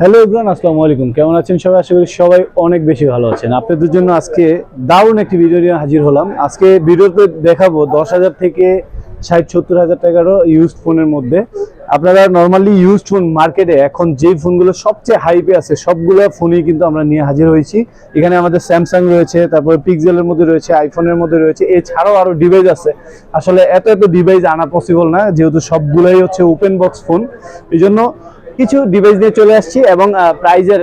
Hello Ibran আসসালামু আলাইকুম। কেমন আছেন সবাই? আশা করি সবাই অনেক বেশি ভালো আছেন। আপনাদের জন্য আজকে দারুণ একটি ভিডিও নিয়ে হাজির হলাম। আজকে ভিডিওতে দেখাবো দশ হাজার থেকে ষাট, সত্তর হাজার টাকারও ইউজড ফোনের মধ্যে। আপনারা নর্মালি ইউজড ফোন মার্কেটে এখন যে ফোনগুলো সবচেয়ে হাইপে আছে, সবগুলো ফোনই কিন্তু আমরা নিয়ে হাজির হয়েছি। এখানে আমাদের স্যামসাং রয়েছে, তারপরে পিক্সেলের মধ্যে রয়েছে আইফোনের মধ্যে রয়েছে। এছাড়াও আরও ডিভাইস আছে। আসলে এত এত ডিভাইস আনা পসিবল না, যেহেতু সবগুলোই হচ্ছে ওপেন বক্স ফোন এই জন্য কিছু ডিভাইস নিয়ে চলে আসছি এবং প্রাইজের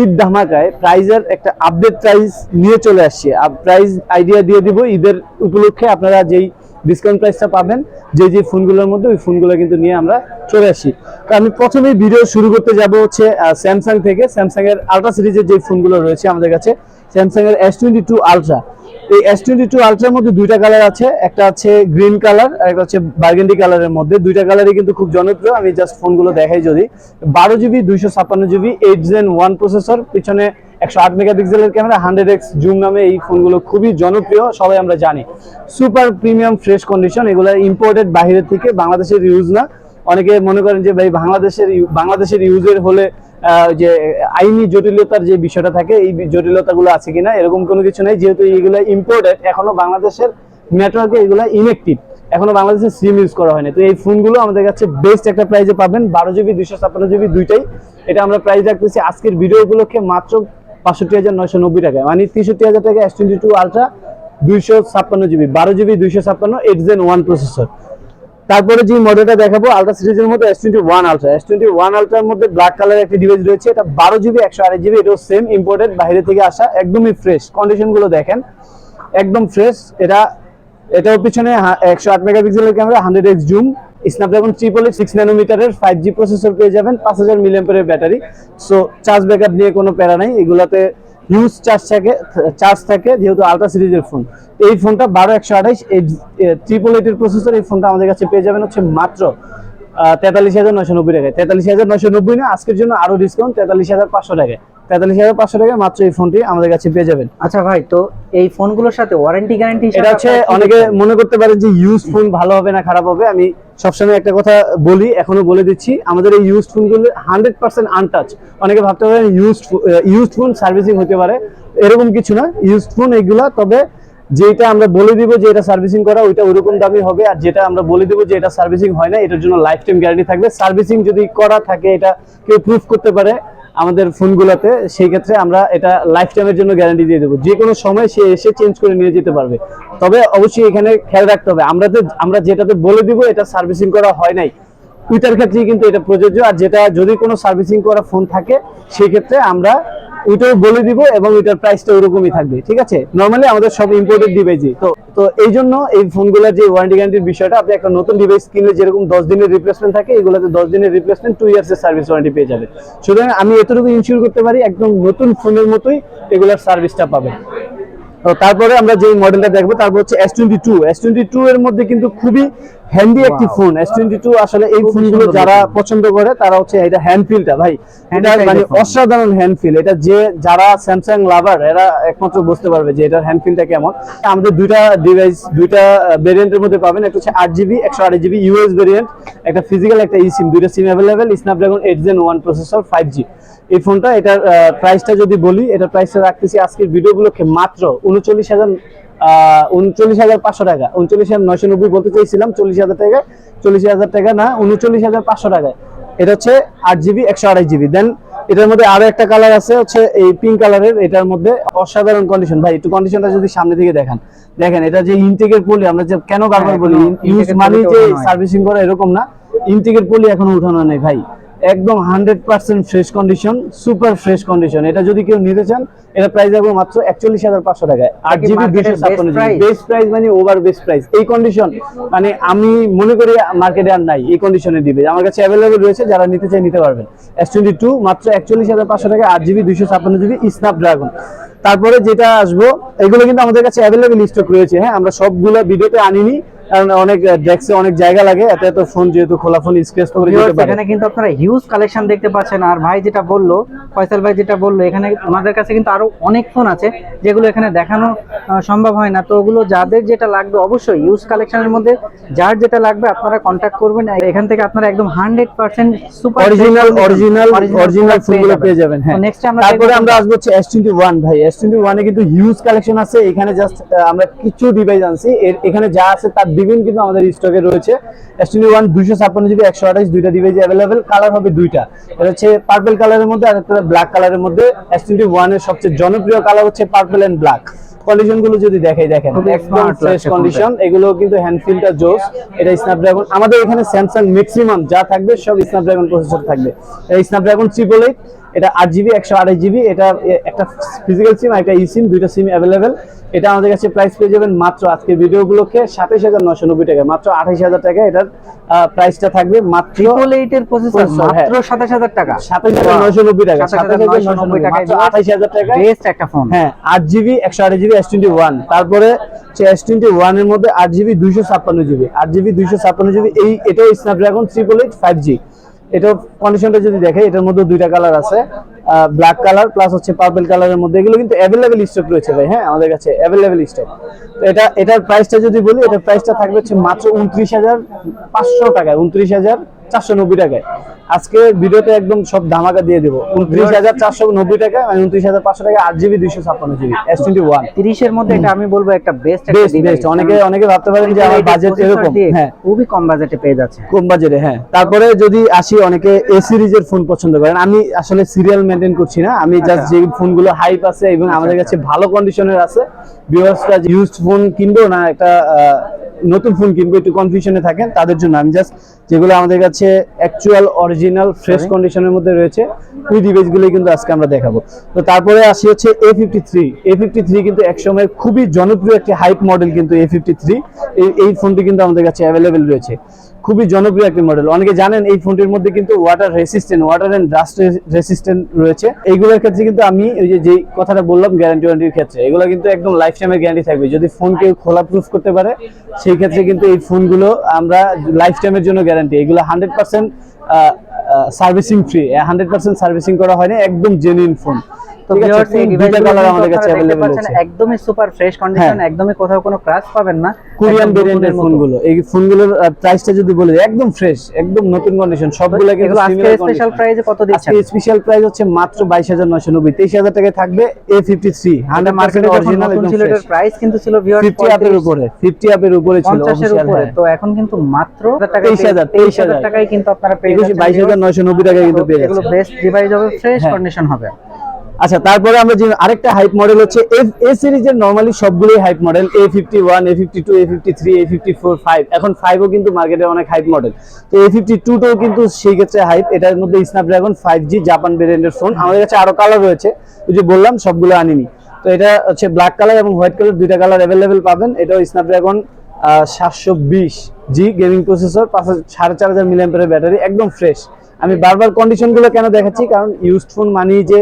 ঈদ ধামাকায় প্রাইজের একটা আপডেট প্রাইস নিয়ে চলে আসছি। প্রাইস আইডিয়া দিয়ে দিব ঈদের উপলক্ষে আপনারা যেই ডিসকাউন্ট প্রাইসটা পাবেন, যে যে ফোনগুলোর মধ্যে ওই ফোনগুলো কিন্তু নিয়ে আমরা চলে আসি। তো আমি প্রথমেই ভিডিও শুরু করতে যাব হচ্ছে স্যামসাং থেকে। স্যামসাং এর আলট্রা সিরিজের যে ফোনগুলো রয়েছে আমাদের কাছে স্যামসাং এর এস টোয়েন্টি টু আলট্রা এই এস টোয়েন্টি টু আলট্রার মধ্যে দুইটা কালার আছে। একটা আছে গ্রিন কালার আর একটা হচ্ছে বার্গেন্ডি কালারের মধ্যে। দুইটা কালারই কিন্তু খুব জনপ্রিয়। আমি জাস্ট ফোনগুলো দেখাই যদি। বারো জিবি দুইশো ছাপ্পান্ন GB eight gen one processor পিছনে একশো আট মেগাপিক্সেলের ক্যামেরা হান্ড্রেড এক্স জুম নামে এই ফোনগুলো খুবই জনপ্রিয়, সবাই আমরা জানি। সুপার প্রিমিয়াম ফ্রেশ কন্ডিশন এগুলো ইম্পোর্টেড বাইরের থেকে, বাংলাদেশের ইউজ না। অনেকে মনে করেন যে, ভাই, বাংলাদেশের বাংলাদেশের ইউজের হলে যে আইনি জটিলতার যে বিষয়টা থাকে, এই জটিলতাগুলো আছে কিনা, এরকম কোনো কিছু নেই। যেহেতু এইগুলো ইম্পোর্টেড এখনও বাংলাদেশের নেটওয়ার্কে এগুলো ইনএক্টিভ এখনও বাংলাদেশে সিম ইউজ করা হয়নি। তো এই ফোনগুলো আমাদের কাছে বেস্ট একটা প্রাইজে পাবেন। বারো জিবি দুইশো ছাপ্পান্ন জিবি দুইটাই। এটা আমরা প্রাইস রাখতেছি আজকের ভিডিও উপলক্ষে মাত্র বাষট্টি হাজার নয়শো নব্বই টাকায়। মানে তেষট্টি হাজার টাকা এস টোয়েন্টি টু আলট্রা দুইশো ছাপ্পান্ন জিবি বারো জিবি দুইশো ছাপ্পান্ন এইট জেন ওয়ান প্রসেসর তারপরে যে মডেলটা দেখাবো আলট্রা সিরিজের মধ্যে S twenty one ultra S twenty one আলট্রার মধ্যে ব্ল্যাক কালার একটি ডিভাইস রয়েছে, এটা বারো জিবি একশো আড়াই জিবি এটাও সেম ইম্পোর্টেড বাইরে থেকে আসা, একদমই ফ্রেশ কন্ডিশনগুলো দেখেন, একদম ফ্রেশ এটা, এটাও পিছনে একশো আট মেগাপিক্সেলের camera hundred X zoom Snapdragon triple six ন্যানোমিটারের five G processor পেয়ে যাবেন, পাঁচ হাজার মিলিয়াম্পারের ব্যাটারি সো চার্জ ব্যাকআপ নিয়ে কোনো প্যারা নাই, এগুলাতে হিউজ চার্জ থাকে চার্জ থাকে যেহেতু আলট্রা সিরিজের ফোন এই ফোনটা বারো একশো আঠাইশ এই ট্রিপল এইটের প্রসেসর এই ফোনটা আমাদের কাছে পেয়ে যাবেন হচ্ছে মাত্র তেতাল্লিশ হাজার নয়শো নব্বই টাকায়। তেতাল্লিশ হাজার নয়শো নব্বই না আজকের জন্য আরও ডিসকাউন্ট তেতাল্লিশ হাজার পাঁচশো টাকায়। তেতাল্লিশ হাজার পাঁচশো টাকায় মাত্র এই ফোনটি আমাদের কাছে পেয়ে যাবেন। আচ্ছা ভাই তো এই ফোনগুলোর সাথে ওয়ারেন্টি গ্যারান্টি এটা হচ্ছে অনেকে মনে করতে পারে যে ইউজ ফোন ভালো হবে না খারাপ হবে। আমি সবসময় একটা কথা বলি, এখনও বলে দিচ্ছি, আমাদের এই ইউজ ফোনগুলো হান্ড্রেড পার্সেন্ট আনটাচ অনেকে ভাবতে পারেন ইউজ ইউজ ফোন সার্ভিসিং হতে পারে। এরকম কিছু না ইউজ ফোন এগুলা, তবে যেটা আমরা বলে দিব যে এটা সার্ভিসিং করা, ওইটা ওইরকম দামি হবে, আর যেটা আমরা বলে দিব যে এটা সার্ভিসিং হয় না, এটার জন্য লাইফ টাইম গ্যারান্টি থাকবে। সার্ভিসিং যদি করা থাকে, এটা কেউ প্রুফ করতে পারে আমাদের ফোনগুলোতে সেই ক্ষেত্রে আমরা এটা লাইফ টাইমের জন্য গ্যারান্টি দিয়ে দেবো। যে কোনো সময় সে এসে চেঞ্জ করে নিয়ে যেতে পারবে। তবে অবশ্যই এখানে খেয়াল রাখতে হবে। আমরা তো আমরা যেটাতে বলে দিব, এটা সার্ভিসিং করা হয় নাই। ওইটার ক্ষেত্রেই কিন্তু এটা প্রযোজ্য। আর যেটা যদি কোনো সার্ভিসিং করা ফোন থাকে সেই ক্ষেত্রে আমরা ওইটাও বলে দিব এবং ওইটার প্রাইসটা ওরকমই থাকবে। ঠিক আছে? নর্মালি আমাদের সব ইম্পোর্টেড ডিভাইসই তো তো এই জন্য এই ফোনগুলোর যে ওয়ারেন্টি গ্যারান্টির বিষয়টা, আপনি একটা নতুন ডিভাইস কিনলে যেরকম দশ দিনের রিপ্লেসমেন্ট থাকে, এগুলোতে দশ দিনের রিপ্লেসমেন্ট টু ইয়ার্সের সার্ভিস ওয়ারেন্টি পেয়ে যাবে। সুতরাং আমি এতটুকু ইনশিওর করতে পারি, একদম নতুন ফোনের মতোই এগুলোর সার্ভিসটা পাবে। তারপরে আমরা যে মডেলটা দেখব, তারপর হচ্ছে S twenty two S twenty two এর মধ্যে কিন্তু খুবই হ্যান্ডি একটি ফোন এস টোয়েন্টি টু আসলে এই ফোনগুলো যারা পছন্দ করে তারা হচ্ছে এটা হ্যান্ড ফিলটা ভাই। এটা মানে। অসাধারণ হ্যান্ড ফিল এটা যে যারা স্যামসাং লাভার এরা একমাত্র বুঝতে পারবে যে এটার হ্যান্ড ফিলটা কেমন। আমাদের দুইটা ডিভাইস দুইটা ভেরিয়েন্টের মধ্যে পাবেন। একটা হচ্ছে আট জিবি একশো আট জিবি ইউএস ভেরিয়েন্ট একটা ফিজিক্যাল একটা ই সিম দুইটা SIM available Snapdragon eight gen one processor five G এই ফোনটা এটার প্রাইসটা যদি বলি এটার প্রাইসটা রাখতেছি আজকের ভিডিওগুলোকে মাত্র উনচল্লিশ হাজার উনচল্লিশ হাজার পাঁচশো টাকা। উনচল্লিশ হাজার নয়শো নব্বই বলতে চাইছিলাম চল্লিশ হাজার টাকা। চল্লিশ হাজার টাকা না উনচল্লিশ হাজার পাঁচশো টাকায়। এটা হচ্ছে আট জিবি একশো আড়াই জিবি। দেন এটার মধ্যে আরও একটা কালার আছে হচ্ছে এই পিঙ্ক কালারের এটার মধ্যে অসাধারণ কন্ডিশন ভাই একটু কন্ডিশনটা যদি সামনে থেকে দেখান। দেখেন এটা যে ইনটেকের পলি আমরা যে কেন বারবার হ্যাঁ, বলি ইউজ মানে যে সার্ভিসিং করা এরকম না ইনটেকের পলি এখনও উঠানো নেই ভাই। একদম hundred percent fresh condition super fresh condition এটা যদি কেউ নিতে চান এটা প্রাইস রাখব মাত্র একচল্লিশ হাজার পাঁচশো টাকায়। আট জিবি দুশো ছাপ্পান্ন? বেস্ট প্রাইস মানে ওভার বেস্ট প্রাইস এই কন্ডিশন মানে আমি মনে করি মার্কেটে আর নাই এই কন্ডিশনে দিবে। আমার কাছে অ্যাভেলেবেল রয়েছে যারা নিতে চাই নিতে পারবেন। এস টোয়েন্টি টু মাত্র একচল্লিশ হাজার পাঁচশো টাকা আট জিবি দুইশো ছাপ্পান্ন জিবি স্ন্যাপড্রাগন তারপরে যেটা আসব এগুলো কিন্তু আমাদের কাছে অ্যাভেলেবেল স্টক রয়েছে। হ্যাঁ আমরা সবগুলো ভিডিওতে আনিনি। কারণ অনেক ডেস্কে অনেক জায়গা লাগে এত এত ফোন যেহেতু খোলা ফোন করে দিতে পারে। এখানে কিন্তু আপনারা হিউজ কালেকশন দেখতে পাচ্ছেন। আর ভাই যেটা বলল ফয়সাল ভাই যেটা বলল এখানে ওনাদের কাছে কিন্তু আরও অনেক ফোন আছে যেগুলো এখানে দেখানো সম্ভব হয় না। তো ওগুলো যাদের যেটা লাগবে অবশ্যই ইউজ কালেকশনের মধ্যে যার যেটা লাগবে আপনারা কন্ট্যাক্ট করবেন। এখান থেকে আপনারা একদম hundred percent super original original original ফোনগুলো পেয়ে যাবেন। হ্যাঁ। নেক্সট আমরা তারপরে আমরা আসব হচ্ছে এস টোয়েন্টি ওয়ান ভাই। এস টোয়েন্টি ওয়ানে কিন্তু হিউজ কালেকশন আছে। এখানে জাস্ট আমরা কিছু ডিভাইস আনছি। এখানে যা আছে তার দ্বিগুণ কিন্তু আমাদের স্টকে রয়েছে। এস টোয়েন্টি ওয়ান দুইশো ছাপ্পান্ন জিবি একশো আঠাশ দুইটা ডিভাইস অ্যাভেলেবেল কালার হবে দুইটা। এটা হচ্ছে পার্পল কালারের মধ্যে আর একটা ব্ল্যাক কালারের মধ্যে। এস টোয়েন্টি ওয়ানের সবচেয়ে জনপ্রিয় কালার হচ্ছে পার্পল এন্ড ব্ল্যাক কন্ডিশনগুলো যদি দেখাই দেখেন খুবই একদম ফ্রেশ কন্ডিশন এগুলো কিন্তু হ্যান্ডফিলটা জোস। এটা স্ন্যাপড্রাগন আমাদের এখানে স্যামসাং ম্যাক্সিমাম যা থাকবে সব স্ন্যাপড্রাগন প্রসেসর থাকবে। এই স্ন্যাপড্রাগন ট্রিপল এইট এটা আট জিবি একশো আঠাশ জিবি এটা একটা ফিজিক্যাল সিম একটা ই সিম দুইটা সিম অ্যাভেলেবেল এটা আমাদের কাছে প্রাইস পেয়ে যাবেন মাত্র আজকের ভিডিওগুলোকে সাতাইশ হাজার নশো নব্বই টাকা মাত্র আঠাইশ হাজার টাকা। এটার প্রাইসটা থাকবে মাত্র এইটের প্রসেসর হ্যাঁ। মাত্র সাতাশ হাজার টাকা। সাতাইশ হাজার নশো নব্বই টাকা 27,990 টাকায় আঠাইশ হাজার টাকা। বেস্ট একটা ফোন হ্যাঁ আট জিবি একশো আঠাশ জিবি এস টোয়েন্টি ওয়ান তারপরে এস টোয়েন্টি ওয়ানের মধ্যে আট জিবি দুইশো ছাপ্পান্ন জিবি আট জিবি দুইশো ছাপ্পান্ন জিবি এই এটাও Snapdragon triple eight five G এটার কন্ডিশনটা যদি দেখে এটার মধ্যে দুইটা কালার আছে। ব্ল্যাক কালার প্লাস হচ্ছে পার্পল কালারের মধ্যে। এগুলো কিন্তু অ্যাভেলেবেল স্টক রয়েছে ভাই হ্যাঁ আমাদের কাছে অ্যাভেলেবেল স্টক তো এটা এটার প্রাইসটা যদি বলি এটার প্রাইসটা থাকবে হচ্ছে মাত্র উনত্রিশ হাজার পাঁচশো টাকায় উনত্রিশ হাজার চারশো নব্বই টাকায়। আজকে ভিডিওতে একদম সব ধামাকা দিয়ে দেবো। উনত্রিশ হাজার চারশো নব্বই টাকা মানে উনত্রিশ হাজার পাঁচশো টাকা আট জিবি দুইশো ছাপ্পান্ন জিবি এস টোয়েন্টি ওয়ান তিরিশের মধ্যে এটা আমি বলব একটা বেস্ট একটা বেস্ট বেস্ট অনেকে অনেকে ভাবতে পারেন যে আমার বাজেট এরকম। হ্যাঁ। খুবই কম বাজেটে পেয়ে যাচ্ছে। কম বাজেটে হ্যাঁ। তারপরে যদি আসি অনেকে এ সিরিজের ফোন পছন্দ করেন। আমি আসলে সিরিয়াল মেনটেন করছি না। আমি জাস্ট আচ্ছা। যে ফোনগুলো হাইপ আছে এবং আমাদের কাছে ভালো কন্ডিশনের আছে ভিউয়ার্সরা ইউজড ফোন কিনবো না একটা নতুন ফোন কিনবো একটু কনফিউশনে থাকেন তাদের জন্য আমি জাস্ট যেগুলো আমাদের কাছে অ্যাকচুয়াল অরিজিনাল ফ্রেশ কন্ডিশনের মধ্যে রয়েছে ওই ডিভাইসগুলোই কিন্তু আজকে আমরা দেখাবো। তো তারপরে আসি হচ্ছে A fifty three A fifty three কিন্তু একসময় খুবই জনপ্রিয় একটি হাইপ মডেল কিন্তু এ ফিফটি থ্রি এই এই ফোনটি কিন্তু আমাদের কাছে অ্যাভেলেবেল রয়েছে। খুবই জনপ্রিয় একটি মডেল অনেকে জানেন এই ফোনটির মধ্যে কিন্তু water resistant water and dust resistant রয়েছে। এইগুলোর ক্ষেত্রে কিন্তু আমি ওই যে, যেই কথাটা বললাম গ্যারান্টি ওয়ারেন্টির ক্ষেত্রে, এগুলো কিন্তু একদম লাইফ টাইমের গ্যারান্টি থাকবে। যদি ফোন কেউ খোলা প্রুফ করতে পারে, সেই ক্ষেত্রে কিন্তু এই ফোনগুলো আমরা লাইফ টাইমের জন্য গ্যারান্টি এগুলো hundred percent servicing free hundred percent servicing করা হয়নি, একদম জেনুইন ফোন তো ঠিক এই দুইটা কালার আমাদের কাছে আপনারা দেখতে অ্যাভেলেবেল পাচ্ছেন, আছে একদমই সুপার ফ্রেশ কন্ডিশন হ্যাঁ। একদমই কোথাও কোনো ক্রাশ পাবেন না কোরিয়ান ভেরিয়েন্টের ফোনগুলো এই ফোনগুলোর প্রাইসটা যদি বলে একদম ফ্রেশ একদম নতুন কন্ডিশন সবগুলো কিন্তু আজকে স্পেশাল প্রাইসে কত দিচ্ছেন? আজকে স্পেশাল প্রাইস হচ্ছে মাত্র বাইশ হাজার নয়শো নব্বই তেইশ হাজার টাকায় থাকবে এ ফিফটি থ্রি এটা হান্ড্রেড মার্কেটে অরিজিনাল একদম ছিল এটার প্রাইস কিন্তু ছিল ভিউয়ার্স ফিফটি আপের উপরে ফিফটি আপের উপরে ছিল 50 এর উপরে। হ্যাঁ। তো এখন কিন্তু মাত্র 23,000, 23,000 টাকায় কিন্তু আপনারা পেয়ে যাচ্ছেন। টাকায় কিন্তু পেয়ে এগুলো যাচ্ছে বেস্ট ডিভাইস হবে ফ্রেশ হ্যাঁ। কন্ডিশন হবে। আচ্ছা তারপরে আমরা যে আরেকটা হাইপ মডেল হচ্ছে এফ এ সিরিজের নর্মালি সবগুলোই hype model A fifty one A fifty two A fifty three A fifty four five এখন ফাইভও কিন্তু মার্কেটে অনেক হাইপ মডেল তো এ ফিফটি টুটাও কিন্তু সেই ক্ষেত্রে হাইপ এটার মধ্যে স্ন্যাপড্রাগন ফাইভ জি জাপান ভেরিয়েন্টের ফোন আমাদের কাছে আরও কালার রয়েছে। ওই যে বললাম, সবগুলো আনিনি। তো এটা হচ্ছে ব্ল্যাক কালার এবং হোয়াইট কালার দুইটা কালার অ্যাভেলেবেল পাবেন। এটাও স্ন্যাপড্রাগন সাতশো বিশ জি গেমিং প্রসেসর পাঁচ সাড়ে চার হাজার মিলিয়াম্পারের ব্যাটারি একদম ফ্রেশ আমি বারবার কন্ডিশনগুলো কেন দেখাচ্ছি? কারণ ইউজড ফোন মানেই যে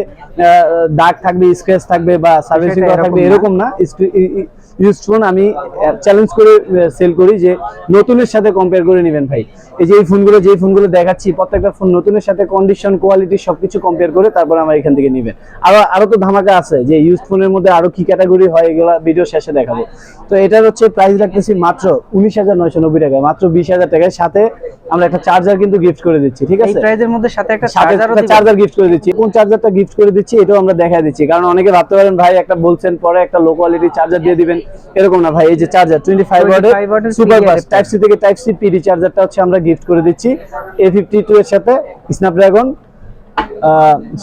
দাগ থাকবে স্ক্র্যাচ থাকবে বা সার্ভিসিং থাকবে এরকম না। ইউজড ফোন আমি চ্যালেঞ্জ করে সেল করি যে নতুনের সাথে কম্পেয়ার করে নেবেন ভাই। এই যে এই ফোনগুলো যে ফোনগুলো দেখাচ্ছি প্রত্যেকটা ফোন নতুনের সাথে কন্ডিশন কোয়ালিটি সবকিছু কম্পেয়ার করে তারপর আমার এখান থেকে নেবেন। আরও আরও তো ধামাকা আছে যে ইউজড ফোনের মধ্যে আরও কি ক্যাটাগরি হয় এগুলো ভিডিও শেষে দেখাবো। তো এটার হচ্ছে প্রাইস রাখতেছি মাত্র উনিশ হাজার নয়শো নব্বই টাকা মাত্র বিশ হাজার টাকার সাথে আমরা একটা চার্জার কিন্তু গিফট করে দিচ্ছি ঠিক আছে? প্রাইজের মধ্যে সাথে একটা চার্জার গিফট করে দিচ্ছি। কোন চার্জারটা গিফট করে দিচ্ছি এটাও আমরা দেখা দিচ্ছি। কারণ অনেকে ভাবতে পারেন ভাই একটা বলছেন পরে একটা লো কোয়ালিটির চার্জার দিয়ে দিবেন। এরকম না ভাই এই যে চার্জার টোয়েন্টি ফাইভ 25 watt এর সুপার ফাস্ট টাইপ সি থেকে টাইপ সি পিডি চার্জারটা হচ্ছে আমরা গিফট করে দিচ্ছি। এ ফিফটি টু এর সাথে স্ন্যাপড্রাগন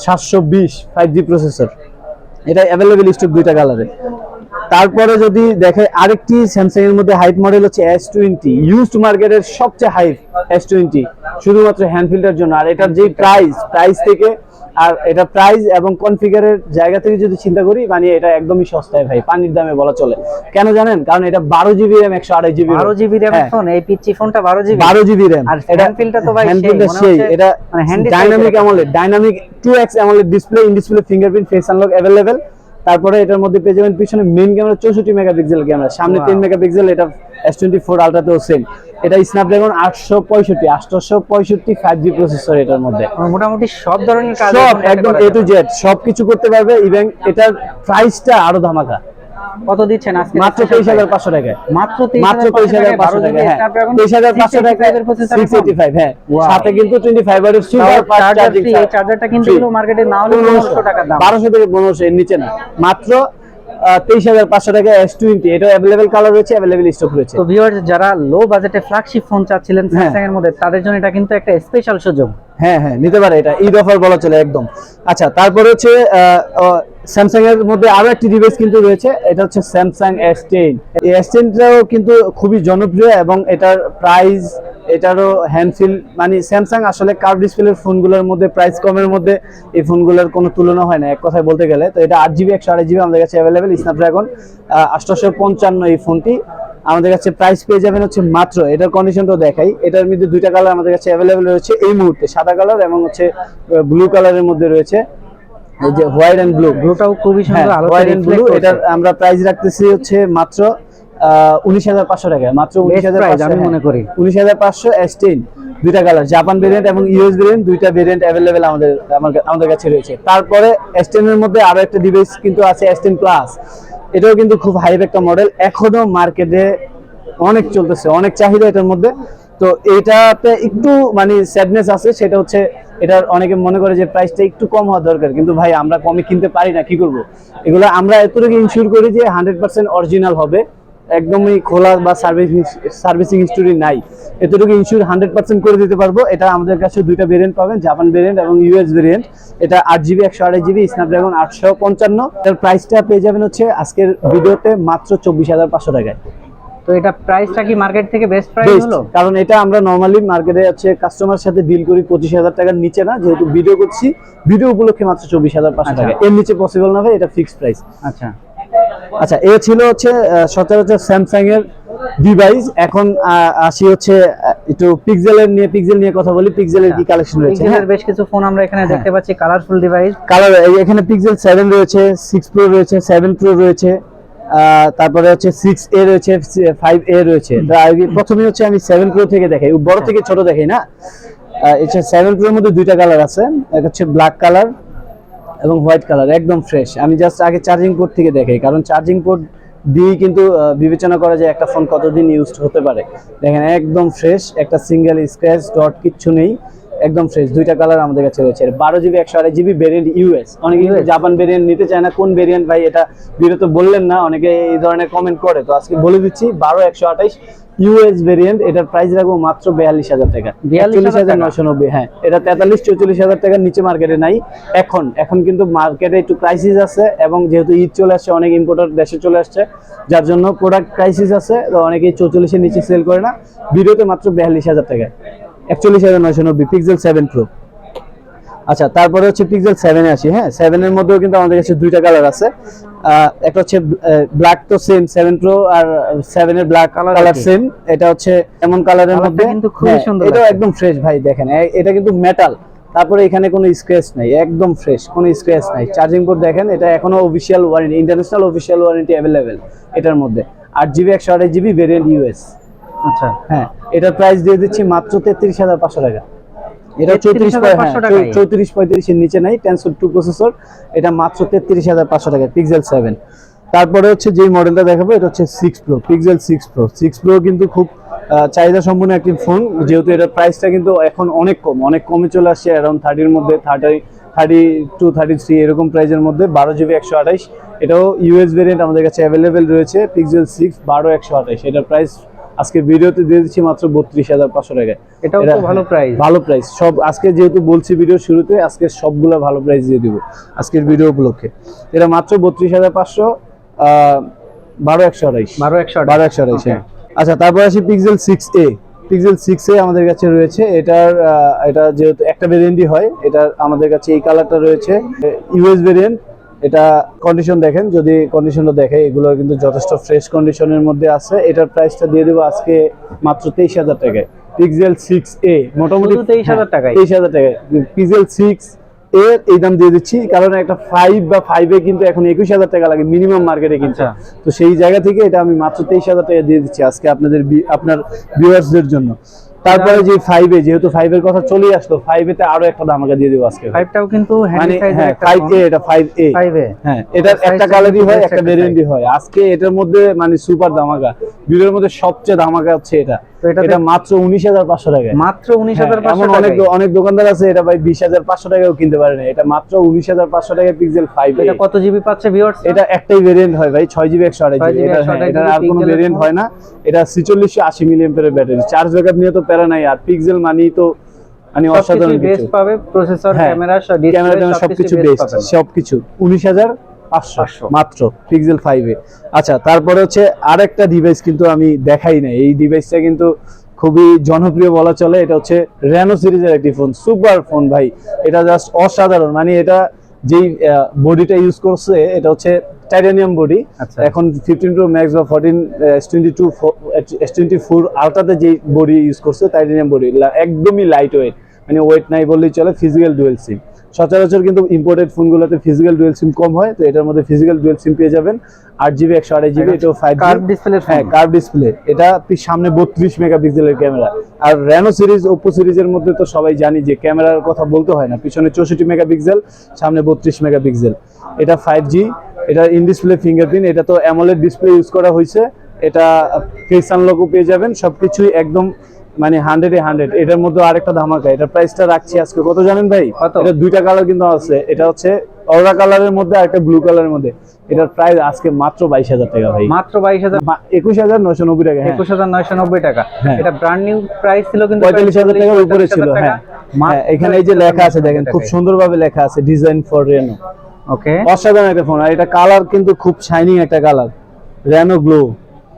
সাতশো বিশ ফাইভ জি প্রসেসর এটা অ্যাভেলেবেল স্টক দুইটা কালারে তারপরে যদি দেখে আরেকটি স্যামসাং এর মধ্যে হাইপ মডেল হচ্ছে এস টোয়েন্টি ইউজড মার্কেটের সবচেয়ে হাইপ এস টোয়েন্টি শুধুমাত্র হ্যান্ড ফিল্টার জন্য। আর এটার যে প্রাইস প্রাইস থেকে আর এটা প্রাইস এবং কনফিগারের জায়গা থেকে যদি চিন্তা করি মানে এটা একদমই সস্তায় ভাই পানির দামে বলা চলে। কেন জানেন? কারণ এটা বারো জিবি র্যাম একশো আড়াই জিবি বারো জিবি র্যাম। ফোন এই পিচ্ছি ফোনটা বারো জিবি বারো জিবি র্যাম আর feel টা তো ভাই টা মনে সেই। এটা dynamic AMOLED dynamic two X AMOLED display in display fingerprint face unlock available তারপরে এটার মধ্যে পেয়ে যাবেন পিছনে মেইন ক্যামেরা চৌষট্টি মেগাপিক্সেল ক্যামেরা সামনে তিন তিন মেগাপিক্সেল এটা এস টোয়েন্টি ফোর আলট্রাতেও সেম এটা স্ন্যাপড্রাগন আটশো পঁয়ষট্টি আটশো পঁয়ষট্টি ফাইভ জি প্রসেসর এটার মধ্যে। মোটামুটি সব ধরনের সব একদম এ টু। জেড সবকিছু করতে পারবে ইভেন এটার প্রাইসটা আরও ধামাকা। কত দিচ্ছেন আজকে? মাত্র তেইশ হাজার পাঁচশো টাকায়। মাত্র মাত্র তেইশ হাজার পাঁচশো টাকা হ্যাঁ। টাকা হ্যাঁ। সাথে কিন্তু টোয়েন্টি ফাইভ আর চার্জিং এই চার্জারটা কিনতে মার্কেটে না হলে পনেরোশো টাকার দাম। বারোশো থেকে পনেরোশো এর নিচে না। মাত্র তেইশ হাজার পাঁচশো টাকা এস টোয়েন্টি এটা অ্যাভেলেবেল কালার রয়েছে অ্যাভেলেবেল স্টক রয়েছে। তো ভিউয়ার্স যারা লো বাজেটে ফ্ল্যাগশিপ ফোন চাচ্ছিলেন। স্যামসাং এর মধ্যে তাদের জন্য এটা কিন্তু একটা স্পেশাল সুযোগ। হ্যাঁ হ্যাঁ নিতে পারে এটা। ঈদ অফার বলা চলে একদম। আচ্ছা তারপরে হচ্ছে স্যামসাং এর মধ্যে আরও একটি ডিভাইস কিন্তু রয়েছে, এটা হচ্ছে স্যামসাং এস টেন এস টেনটাও কিন্তু খুবই জনপ্রিয় এবং এটার প্রাইস এটারও হ্যান্ডফিল মানে স্যামসাং আসলে কার্ভ ডিসপ্লের ফোনগুলোর মধ্যে প্রাইস কমের মধ্যে এই ফোনগুলোর কোনো তুলনা হয় না, এক কথায় বলতে গেলে। তো এটা আট জিবি একশো আড়াই জিবি আমাদের কাছে অ্যাভেলেবেল স্ন্যাপড্রাগন আটশোশো পঞ্চান্ন এই ফোনটি আমাদের কাছে প্রাইস পেয়ে যাবেন হচ্ছে মাত্র, এটার কন্ডিশনটাও দেখাই, এটার মধ্যে দুইটা কালার আমাদের কাছে অ্যাভেলেবেল রয়েছে এই মুহূর্তে, সাদা কালার এবং হচ্ছে ব্লু কালারের মধ্যে রয়েছে। এই যে হোয়াইট এন্ড ব্লু ব্লুটাও খুবই হ্যাঁ সুন্দর আলো হোয়াইট এন্ড ব্লু এটার আমরা প্রাইস রাখতেছি হচ্ছে মাত্র উনিশ হাজার পাঁচশো টাকা মাত্র উনিশ হাজার আমি মনে করি। উনিশ হাজার পাঁচশো দুইটা কালার জাপান ভেরিয়েন্ট এবং ইউএস ভেরিয়েন্ট দুইটা ভেরিয়েন্ট অ্যাভেলেবেল আমাদের আমাদের কাছে রয়েছে। তারপরে এস এর মধ্যে আরও একটা ডিভাইস কিন্তু আছে এস টেন প্লাস এটাও কিন্তু খুব হাইপ একটা মডেল এখনও মার্কেটে অনেক চলতেছে অনেক চাহিদা এটার মধ্যে। তো এটাতে একটু মানে স্যাডনেস আছে, সেটা হচ্ছে এটার অনেকে মনে করে যে প্রাইসটা একটু কম হওয়া দরকার, কিন্তু ভাই আমরা কমে কিনতে পারি না, কি করব? এগুলো আমরা এতটুকু ইনশিওর করি যে হান্ড্রেড পার্সেন্ট অরিজিনাল হবে, একদমই খোলা বা সার্ভিস সার্ভিসিং হিস্টোরি নাই। এতটুকু ইনশিওর হান্ড্রেড পার্সেন্ট করে দিতে পারব, এটা আমাদের কাছে দুইটা ভেরিয়েন্ট পাবেন জাপান ভেরিয়েন্ট এবং ইউএস ভেরিয়েন্ট এটা আট জিবি একশো আড়াই জিবি স্ন্যাপড্রাগন আটশো পঞ্চান্ন। এটার প্রাইসটা পেয়ে যাবেন হচ্ছে আজকের ভিডিওতে মাত্র চব্বিশ হাজার পাঁচশো টাকায়। তো এটা প্রাইসটা কি মার্কেট থেকে বেস্ট প্রাইস হলো? কারণ এটা আমরা নর্মালি মার্কেটে হচ্ছে কাস্টমার সাথে ডিল করি পঁচিশ হাজার টাকার নিচে না যেহেতু ভিডিও করছি ভিডিও উপলক্ষে মাত্র চব্বিশ হাজার পাঁচশো আচ্ছা। টাকা। এর নিচে পসিবল না ভাই এটা ফিক্সড প্রাইস আচ্ছা। আচ্ছা এ ছিল হচ্ছে সচরাচর স্যামসাং এর ডিভাইস এখন আসি হচ্ছে একটু পিক্সেলের নিয়ে পিক্সেল নিয়ে কথা বলি। পিক্সেলের কি কালেকশন রয়েছে পিক্সেলের বেশ কিছু ফোন আমরা এখানে দেখতে পাচ্ছি। কালারফুল ডিভাইস কালার এখানে পিক্সেল সেভেন রয়েছে সিক্স প্রো রয়েছে সেভেন প্রো রয়েছে। তারপরে হচ্ছে সিক্স এ রয়েছে ফাইভ এ রয়েছে। প্রথমে হচ্ছে আমি সেভেন প্রো থেকে দেখাই। বড় থেকে ছোট দেখাই না। এটা সেভেন প্রোর মধ্যে দুইটা কালার আছে। একটা হচ্ছে ব্ল্যাক কালার এবং হোয়াইট কালার একদম ফ্রেশ আমি জাস্ট আগে চার্জিং পোর্ট থেকে দেখাই কারণ চার্জিং পোর্ট দিয়েই কিন্তু বিবেচনা করা যায় একটা ফোন কতদিন ইউজ হতে পারে। দেখেন একদম ফ্রেশ একটা সিঙ্গেল স্ক্র্যাচ ডট কিচ্ছু নেই। একদম ফ্রেশ দুইটা কালার আমাদের কাছে রয়েছে। বারো জিবি একশো আড়াই জিবি ভেরিয়েন্ট ইউএস অনেকে জাপান ভেরিয়েন্ট নিতে চায় না কোন ভেরিয়েন্ট ভাই এটা বিরত বললেন না অনেকে এই ধরনের কমেন্ট করে। তো আজকে বলে দিচ্ছি বারো একশো আঠাইশ ইউএস ভেরিয়েন্ট এটার প্রাইস রাখব মাত্র বিয়াল্লিশ হাজার টাকা। 42,000 হাজার? নয়শো নব্বই হ্যাঁ। এটা তেতাল্লিশ চৌচল্লিশ হাজার টাকার নিচে মার্কেটে নাই। এখন এখন কিন্তু মার্কেটে একটু ক্রাইসিস আছে এবং যেহেতু ঈদ চলে আসছে অনেক ইম্পোর্টার দেশে চলে আসছে যার জন্য প্রোডাক্ট ক্রাইসিস আছে। তো অনেকেই চৌচল্লিশের নিচে সেল করে না। ভিডিওতে মাত্র বিয়াল্লিশ হাজার টাকা একচল্লিশ হাজার নয়শো নব্বই পিক্সেল সেভেন প্রো আচ্ছা তারপরে হচ্ছে পিক্সেল সেভেনে আসি হ্যাঁ? সেভেনের মধ্যেও কিন্তু আমাদের কাছে দুইটা কালার আছে। একটা হচ্ছে ব্ল্যাক তো সেম সেভেন প্রো আর সেভেনের ব্ল্যাক কালার সেম এটা হচ্ছে এমন কালারের মধ্যে। কিন্তু খুবই হ্যাঁ, সুন্দর লাগছে। একদম ফ্রেশ ভাই দেখেন। এটা কিন্তু মেটাল তারপরে এখানে কোনো স্ক্র্যাচ নাই একদম ফ্রেশ কোনো স্ক্র্যাচ নাই। চার্জিং পোর্ট দেখেন এটা এখনও official warranty international official warranty available এটার মধ্যে। আট জিবি একশো আঠাশ জিবি ভেরিয়েন্ট ইউএস আচ্ছা। হ্যাঁ এটার প্রাইস দিয়ে দিচ্ছি মাত্র তেত্রিশ হাজার পাঁচশো টাকা। এটা চৌত্রিশ 33,500 চৌত্রিশ পঁয়ত্রিশের নিচে নাই টেনসোর টু প্রসেসর এটা মাত্র তেত্রিশ হাজার পাঁচশো টাকা পিক্সেল সেভেন তারপরে হচ্ছে যে মডেলটা দেখাবো এটা হচ্ছে six pro Pixel six pro six pro কিন্তু খুব চাহিদা সম্পন্ন একটি ফোন যেহেতু এটার প্রাইসটা কিন্তু এখন অনেক কম অনেক কমে চলে আসছে অ্যারাউন্ড থার্টির মধ্যে thirty thirty two thirty three এরকম প্রাইসের মধ্যে বারো জিবি একশো আঠাইশ। এটাও ইউএস ভেরিয়েন্ট আমাদের কাছে অ্যাভেলেবেল রয়েছে পিক্সেল সিক্স বারো একশো আঠাইশ। এটার প্রাইস আজকে ভিডিওতে দিয়ে দিচ্ছি মাত্র বত্রিশ হাজার পাঁচশো টাকায়। এটা- ভালো প্রাইস ভালো প্রাইস সব আজকে যেহেতু বলছি ভিডিও শুরুতে আজকে সবগুলো ভালো প্রাইস দিয়ে দিব আজকের ভিডিও উপলক্ষে। এটা মাত্র বত্রিশ হাজার পাঁচশো বারো একশো আড়াইশ। বারো একশো বারো একশো আড়াইশ হ্যাঁ। আচ্ছা তারপর আসি Pixel six A Pixel six A আমাদের কাছে রয়েছে। এটার এটা যেহেতু একটা ভেরিয়েন্টই হয় এটার আমাদের কাছে এই কালারটা রয়েছে ইউএস ভেরিয়েন্ট এটা কন্ডিশন দেখেন যদি কন্ডিশনটা দেখে এগুলো কিন্তু যথেষ্ট ফ্রেশ কন্ডিশনের মধ্যে আছে। এটার প্রাইসটা দিয়ে দেবো আজকে মাত্র তেইশ হাজার টাকায়। পিক্সেল সিক্স এ মোটামুটি শুধু 23,000 টাকায়? তেইশ হাজার টাকায়। পিক্সেল সিক্স এর এই দাম দিয়ে দিচ্ছি কারণ একটা ফাইভ বা ফাইভে কিন্তু এখন একুশ হাজার টাকা লাগে মিনিমাম মার্কেটে কিন্তু। আচ্ছা। তো সেই জায়গা থেকে এটা আমি মাত্র তেইশ হাজার টাকা দিয়ে দিচ্ছি আজকে আপনাদের আপনার ভিউয়ার্সদের জন্য। তারপরে যে ফাইভে যেহেতু ফাইভ এর কথা চলে আসলো ফাইভেতে আরও একটা দামাকা দিয়ে দেবো আজকে। ফাইভটাও কিন্তু মানে হ্যাঁ একটা ফাইভ এ এটা ফাইভ এ ফাইভ এ হ্যাঁ এটা একটা কালারই হয় একটা একটা ভেরিয়েন্টই হয়। আজকে এটার মধ্যে মানে সুপার ধামাকা। ভিডিওর মধ্যে সবচেয়ে ধামাকা হচ্ছে এটা। তো এটা মাত্র উনিশ হাজার পাঁচশো টাকা। মাত্র উনিশ হাজার হ্যাঁ, এমন অনেক অনেক দোকানদার আছে এটা ভাই বিশ হাজার পাঁচশো টাকাও কিনতে পারে না। এটা মাত্র উনিশ হাজার পাঁচশো টাকা পিক্সেল ফাইভ এটা কত জিবি পাচ্ছে ভিউয়ার্স এটা একটাই ভেরিয়েন্ট হয় ভাই ছয় জিবি একশো আড়াই জিবি এটা হ্যাঁ, 128 এটার আর কোনো ভেরিয়েন্ট হয় না। এটা ছিচল্লিশশো আশি মিলিয়ামের ব্যাটারি চার্জ ব্যাকআপ নিয়ে তো প্যারা নাই আর পিক্সেল মানি তো মানে অসাধারণ বেস্ট পাবে প্রসেসর ক্যামেরা সবকিছু বেস্ট সবকিছু। উনিশ হাজার পাঁচশো। মাত্র পিক্সেল ফাইভে আচ্ছা তারপরে হচ্ছে আরেকটা ডিভাইস কিন্তু আমি দেখাই নাই। এই ডিভাইসটা কিন্তু খুবই জনপ্রিয় বলা চলে। এটা হচ্ছে রেনো সিরিজের একটি ফোন সুপার ফোন ভাই। এটা জাস্ট অসাধারণ। মানে এটা যেই বডিটা ইউজ করছে এটা হচ্ছে টাইটানিয়াম বডি আচ্ছা। এখন ফিফটিন প্রো ম্যাক্স বা fourteen S twenty two S twenty four আলট্রাতে যে বডি ইউজ করছে টাইটানিয়াম বডি একদমই লাইট ওয়েট মানে ওয়েট নাই বললেই চলে ফিজিক্যাল ডুয়েল সিম সচরাচর কিন্তু ইম্পোর্টেড ফোনগুলোতে ফিজিক্যাল ডুয়েল সিম কম হয় তো এটার মধ্যে ফিজিক্যাল ডুয়েল সিম পেয়ে যাবেন। আট জিবি একশো আড়াই জিবি এটাও ফাইভ কার্ভ ডিসপ্লে হ্যাঁ কার্ভ ডিসপ্লে এটা সামনে বত্রিশ মেগাপিক্সেলের ক্যামেরা আর র্যানো সিরিজ ওপো সিরিজের মধ্যে তো সবাই জানি যে ক্যামেরার কথা বলতে হয় না। পিছনে চৌষট্টি মেগাপিক্সেল সামনে বত্রিশ মেগাপিক্সেল এটা ফাইভ জি এটা ইন ডিসপ্লে ফিঙ্গারপ্রিন্ট এটা তো অ্যামোলেড ডিসপ্লে ইউজ করা হয়েছে। এটা ফেস আনলকও পেয়ে যাবেন। সবকিছুই একদম মানে হান্ড্রেড হান্ড্রেড এটার মধ্যে আরেকটা ধামাকা এটা প্রাইসটা রাখছি আজকে। কত জানেন ভাই? এটা দুইটা কালার কিন্তু আছে। এটা হচ্ছে অরা কালারের মধ্যে আর একটা ব্লু কালারের মধ্যে। এটার প্রাইস আজকে মাত্র বাইশ হাজার টাকা ভাই। মাত্র বাইশ হাজার? একুশ হাজার নয়শো নব্বই টাকা হ্যাঁ। একুশ হাজার নয়শো নব্বই টাকা। হ্যাঁ। এটা ব্র্যান্ড নিউ প্রাইস ছিল কিন্তু পঁয়তাল্লিশ হাজার টাকার উপরে ছিল হ্যাঁ। হ্যাঁ, এখানে এই যে লেখা আছে দেখেন খুব সুন্দরভাবে লেখা আছে ডিজাইন ফর রেনো ওকে অসাধারণ একটা ফোন আর এটা কালার কিন্তু খুব শাইনিং একটা কালার রেনো গ্লো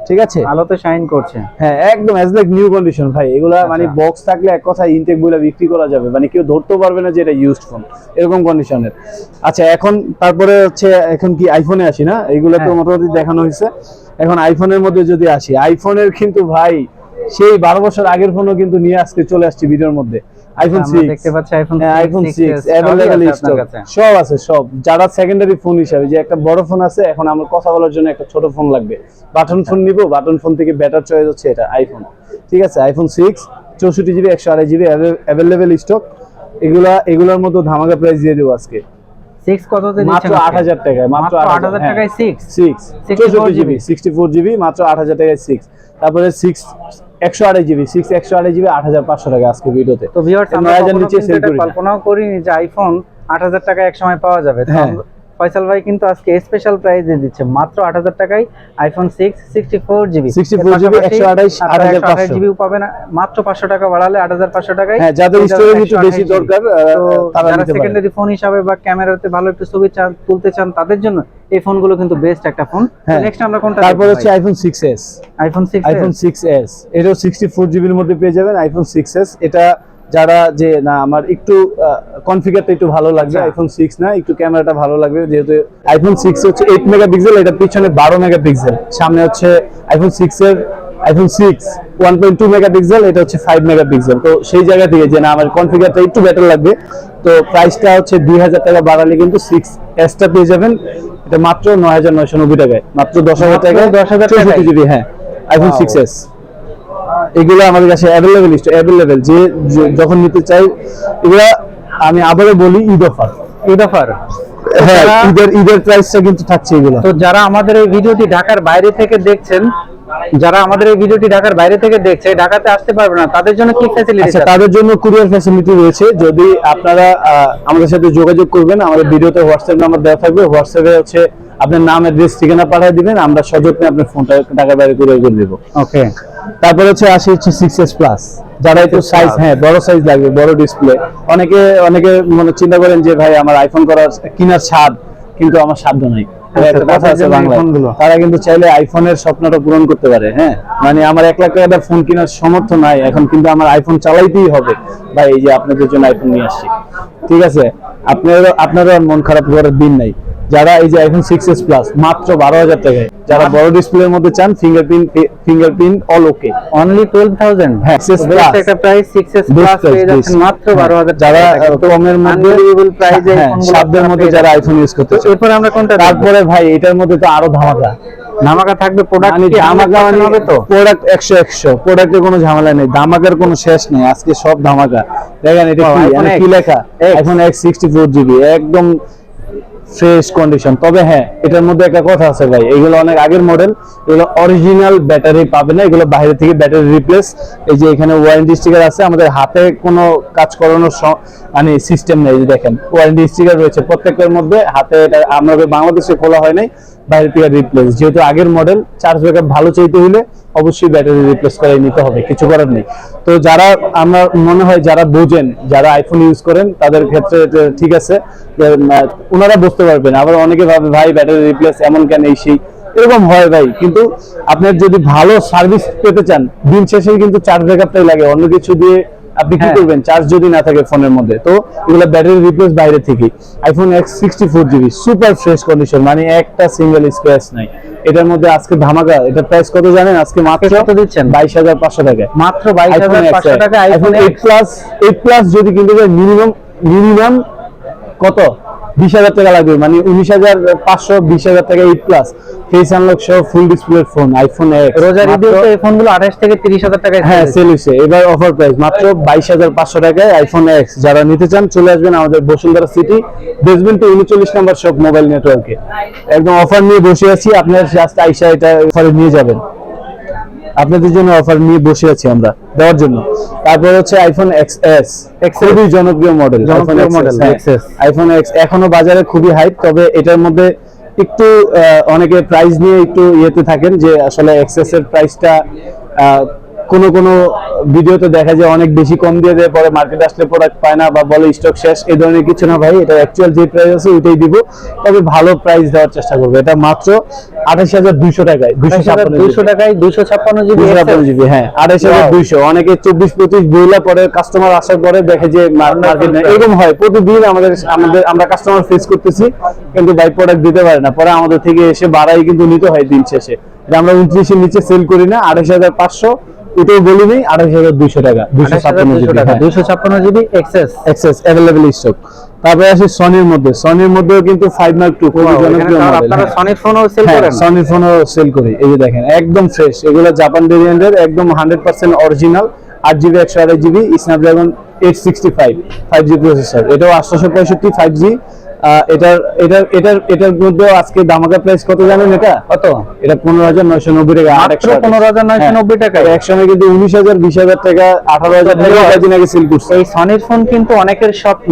ঠিক আছে? আলোতে শাইন করছে। হ্যাঁ একদম অ্যাজ লাইক নিউ কন্ডিশন ভাই। এগুলা আচ্ছা। মানে বক্স থাকলে এক কথা ইনটেক বলে বিক্রি করা যাবে। মানে কেউ ধরতেও পারবে না যে এটা ইউজড ফোন এরকম কন্ডিশনের আচ্ছা এখন তারপরে হচ্ছে এখন কি আইফোনে আসি না? এগুলো তো হ্যাঁ। মোটামুটি দেখানো হয়েছে। এখন আইফোনের মধ্যে যদি আসি আইফোনের কিন্তু ভাই সেই বারো বছর আগের ফোনও কিন্তু নিয়ে আজকে চলে আসছে ভিডিওর মধ্যে। আইফোন আমরা সিক্স দেখতে পাচ্ছি আইফোন হ্যাঁ আইফোন সিক্স অ্যাভেলেবেল স্টক সব। আছে সব। যারা সেকেন্ডারি ফোন হিসাবে যে একটা বড় ফোন আছে এখন আমার কথা বলার জন্য একটা ছোট ফোন লাগবে। বাটন ফোন নিব বাটন ফোন থেকে বেটার চয়েস হচ্ছে এটা আইফোন ঠিক আছে আইফোন সিক্স চৌষট্টি জিবি একশো আড়াই জিবি অ্যাভেলেবেল স্টক এগুলা এগুলোর মতো ধামাকা প্রাইস দিয়ে দেবো আজকে। সিক্স কততে মাত্র দিচ্ছেন আট হাজার টাকায় মাত্র মাত্র আট 8,000 টাকায়? সিক্স 64 চৌষট্টি জিবি সিক্সটি ফোর জিবি মাত্র আট হাজার টাকায় সিক্স তারপরে সিক্স একশো আড়াই জিবি সিক্স একশো আড়াই জিবি আট হাজার পাঁচশো টাকা আজকে ভিডিওতে। তো ভিউয়ার্স আমরা নিচে করি কল্পনাও করিনি যে আইফোন আট হাজার টাকা এক সময় পাওয়া যাবে। হ্যাঁ। ফয়সাল ভাই কিন্তু আজকে স্পেশাল প্রাইস দিয়ে দিচ্ছে। মাত্র আট হাজার টাকায় iPhone six sixty four GB 64 GB, 128, 8500 জিবিও পাবে না মাত্র পাঁচশো টাকা বাড়ালে আট হাজার পাঁচশো টাকায় হ্যাঁ যাদের স্টোরেজ একটু বেশি দরকার তারা যারা সেকেন্ডারি ফোন হিসাবে বা ক্যামেরাতে ভালো একটু ছবি চান তুলতে চান তাদের জন্য এই ফোনগুলো কিন্তু বেস্ট একটা ফোন হ্যাঁ। নেক্সট আমরা কোনটা তারপর হচ্ছে iPhone six S iPhone six iPhone six S এটাও সিক্সটি ফোর জিবির মধ্যে পেয়ে যাবেন আইফোন সিক্স এস এটা যারা যে না আমার একটু কনফিগারটা একটু ভালো লাগবে আচ্ছা। আইফোন সিক্স না একটু ক্যামেরাটা ভালো লাগবে যেহেতু আইফোন সিক্স হচ্ছে এইট মেগাপিক্সেল এটা পিছনে বারো মেগাপিক্সেল সামনে হচ্ছে আইফোন সিক্স এর iPhone six one point two megapixel এটা হচ্ছে ফাইভ মেগাপিক্সেল তো সেই জায়গা থেকে যে না আমার কনফিগারটা একটু বেটার লাগবে তো প্রাইসটা হচ্ছে দুই হাজার টাকা বাড়ালে কিন্তু সিক্স এসটা পেয়ে যাবেন এটা মাত্র নয় হাজার নয়শো নব্বই টাকায় মাত্র দশ হাজার টাকায় 10,000 চৌষট্টি টাকায়? জিবি হ্যাঁ আইফোন. সিক্স এস এগুলো আমাদের কাছে অ্যাভেলেবেল অ্যাভেলেবেল যে যখন নিতে চাই এগুলা আমি আবারও বলি ঈদ অফার। ঈদ অফার? হ্যাঁ ঈদের ঈদের প্রাইসটা কিন্তু থাকছে এগুলো। তো যারা আমাদের এই ভিডিওটি ঢাকার বাইরে থেকে দেখছেন যারা আমাদের এই ভিডিওটি ঢাকার বাইরে থেকে দেখছে ঢাকাতে আসতে পারবে না তাদের জন্য কি ফ্যাসিলিটি আচ্ছা তাদের জন্য কুরিয়ার ফ্যাসিলিটি রয়েছে। যদি আপনারা আমাদের সাথে যোগাযোগ করবেন আমাদের ভিডিওতে হোয়াটসঅ্যাপ নাম্বার দেওয়া থাকবে। হোয়াটসঅ্যাপে হচ্ছে আপনার নাম অ্যাড্রেস ঠিকানা পাঠিয়ে দিবেন আমরা সযত্নে আপনার ফোনটা ঢাকার বাইরে কুরিয়ার করে দেবো। ওকে। তারপর হচ্ছে আসে হচ্ছে সিক্স এস প্লাস যারা একটু সাইজ হ্যাঁ বড় সাইজ লাগবে বড় ডিসপ্লে অনেকে অনেকে মনে চিন্তা করেন যে ভাই আমার আইফোন করার কেনার স্বাদ কিন্তু আমার সাধ্য নাই। আচ্ছা। তারা কিন্তু চাইলে আইফোনের স্বপ্নটা পূরণ করতে পারে হ্যাঁ? মানে আমার এক লাখ টাকার ফোন কেনার সমর্থ নাই এখন কিন্তু আমার আইফোন চালাইতেই হবে। ভাই এই যে আপনাদের জন্য আইফোন নিয়ে আসছি। ঠিক আছে? আপনারও আপনারও মন খারাপ করার দিন নাই। যারা এই যে আইফোন সিক্স এস প্লাস মাত্র বারো হাজার টাকায়। যারা বড় ডিসপ্লের মধ্যে চান fingerprint fingerprint all okay only twelve thousand হ্যাঁ, 6S plus। একটা প্রাইস সিক্স এস প্লাস। মাত্র হ্যাঁ, বারো হাজার যারা কমের মধ্যে প্রাইসে হ্যাঁ, সাধ্যের মধ্যে যারা আইফোন ইউজ করতে এরপর আমরা কোনটা তারপর ভাই এটার মধ্যে তো আরও ধামাকা। নামাকা থাকবে প্রোডাক্ট মানে কি? ধামাকা মানে হবে তো? প্রোডাক্ট একশো একশো। প্রোডাক্টের কোনো ঝামেলা নেই। ধামাকার কোনো শেষ নেই। আজকে সব ধামাকা। দেখেন এটা কি? মানে লেখা? এখন এক্স সিক্সটি ফোর জিবি একদম ফ্রেশ কন্ডিশন তবে হ্যাঁ এটার মধ্যে একটা কথা আছে ভাই, এগুলো অনেক আগের মডেল এগুলো অরিজিনাল ব্যাটারি পাবে না, এগুলো বাইরে থেকে ব্যাটারি রিপ্লেস এই যে এখানে ওয়ারেন্টি স্টিকার আছে, আমাদের হাতে কোনো কাজ করানোর মানে সিস্টেম নেই দেখেন ওয়ারেন্টি স্টিকার রয়েছে প্রত্যেকের মধ্যে, হাতে এটা আমাদের বাংলাদেশে খোলা হয় নাই। থেকে রিপ্লেস যেহেতু আগের মডেল চার্জ ব্যাকআপ ভালো চাইতে হলে অবশ্যই ব্যাটারি রিপ্লেস করে নিতে হবে, কিছু করার নেই। তো যারা আমার মনে হয় যারা বোঝেন, যারা আইফোন ইউজ করেন, তাদের ক্ষেত্রে ঠিক আছে ওনারা বুঝতে পারবেন। আবার অনেকে ভাবে, ভাই ব্যাটারি রিপ্লেস এমন কেন এই সেই? এরকম হয় ভাই। কিন্তু আপনার যদি ভালো সার্ভিস পেতে চান, দিন শেষে কিন্তু চার্জ ব্যাকআপটাই লাগে। অন্য কিছু দিয়ে আপনি কি হ্যাঁ। করবেন? চার্জ যদি না থাকে ফোনের মধ্যে। তো এগুলো ব্যাটারি রিপ্লেস বাইরে থেকে। IPhone X sixty four GB super fresh condition মানে একটা সিঙ্গেল স্ক্র্যাচ নাই। এটার মধ্যে আজকে ধামাকা এটা প্রাইস কত জানেন? আজকে মাত্র কত দিচ্ছেন? বাইশ হাজার পাঁচশো টাকা। মাত্র বাইশ হাজার পাঁচশো টাকা iPhone iPhone eight plus eight plus যদি কিনতে যায় মিনিমাম মিনিমাম কত? বিশ হাজার টাকা লাগবে মানে উনিশ হাজার পাঁচশো বিশ হাজার টাকা এইট প্লাস ফেস আনলক সহ full display phone iPhone X রোজার ঈদে এই ফোনগুলো আঠাশ থেকে তিরিশ হাজার টাকা হ্যাঁ সেল হয়েছে। এবার অফার প্রাইস মাত্র বাইশ হাজার পাঁচশো টাকায় আইফোন এক্স যারা নিতে চান চলে আসবেন আমাদের বসুন্ধরা সিটি বেসমেন্ট উনচল্লিশ নাম্বার সব মোবাইল নেটওয়ার্কে একদম অফার নিয়ে বসে আছি আপনার জাস্ট আইসা এটা অফারে নিয়ে যাবেন। আপনাদের জন্য অফার নিয়ে বসে আছি আমরা দেওয়ার জন্য। তারপর হচ্ছে আইফোন এক্স এস খুবই জনপ্রিয় মডেল model, আইফোন এক্স এখনও বাজারে খুবই হাইপ তবে এটার মধ্যে একটু অনেকে প্রাইস নিয়ে একটু ইয়েতে থাকেন যে আসলে এক্সেস এর প্রাইসটা কোনো কোনো ভিডিওতে দেখা যায় অনেক বেশি কম দিয়ে দেয় পরে মার্কেটে আসলে প্রোডাক্ট পায় না বা বলে স্টক শেষ এই ধরনের কিছু না ভাই। এটা অ্যাকচুয়াল যে প্রাইস আছে ওইটাই দিব। তবে ভালো প্রাইস দেওয়ার চেষ্টা করব। এটা মাত্র আঠাশ হাজার দুইশো টাকায়। দুইশো টাকায় দুইশো ছাপ্পান্ন জিবি ছাপ্পান্ন জিবি হ্যাঁ আঠাশ হাজার. দুইশো। অনেকে চব্বিশ পঁচিশ বইলা পরে কাস্টমার আসার পরে দেখে যে মার্কেট এরকম হয় প্রতিদিন আমাদের আমাদের আমরা কাস্টমার ফেস করতেছি কিন্তু বাই প্রোডাক্ট দিতে পারে না। পরে আমাদের থেকে এসে বাড়াই কিন্তু নিতে হয় দিন শেষে। আমরা উনত্রিশের নিচে সেল করি না আঠাশ হাজার পাঁচশো এটাও বলি নেই আঠাশ হাজার দুইশো টাকা দুইশো ছাপ্পান্ন জিবি দুইশো ছাপ্পান্ন GB access access available stock তারপরে আসি সনির মধ্যে। সনির মধ্যেও কিন্তু ফাইভ মার্ক টু খুবই জনপ্রিয় আপনারা হ্যাঁ। সনির ফোনও সেল হ্যাঁ করেন। সনি ফোনও সেল করি। এই যে দেখেন একদম ফ্রেশ এগুলো জাপান ভেরিয়েন্টের একদম হান্ড্রেড পার্সেন্ট অরিজিনাল আট জিবি একশো আড়াই GB Snapdragon eight sixty five five G processor এটাও আটশোশো পঁয়ষট্টি ফাইভ জি এটার এটার এটার এটার মধ্যেও আজকে দামাকা প্রাইস কত জানেন এটা? কত? এটা পনেরো হাজার নয়শো নব্বই টাকা পনেরো হাজার নয়শো নব্বই টাকায়? একসঙ্গে কিন্তু উনিশ হাজার বিশ হাজার টাকা আঠারো হাজার টাকা আগে সেল করছে। এই সনির ফোন কিন্তু অনেকের স্বপ্ন।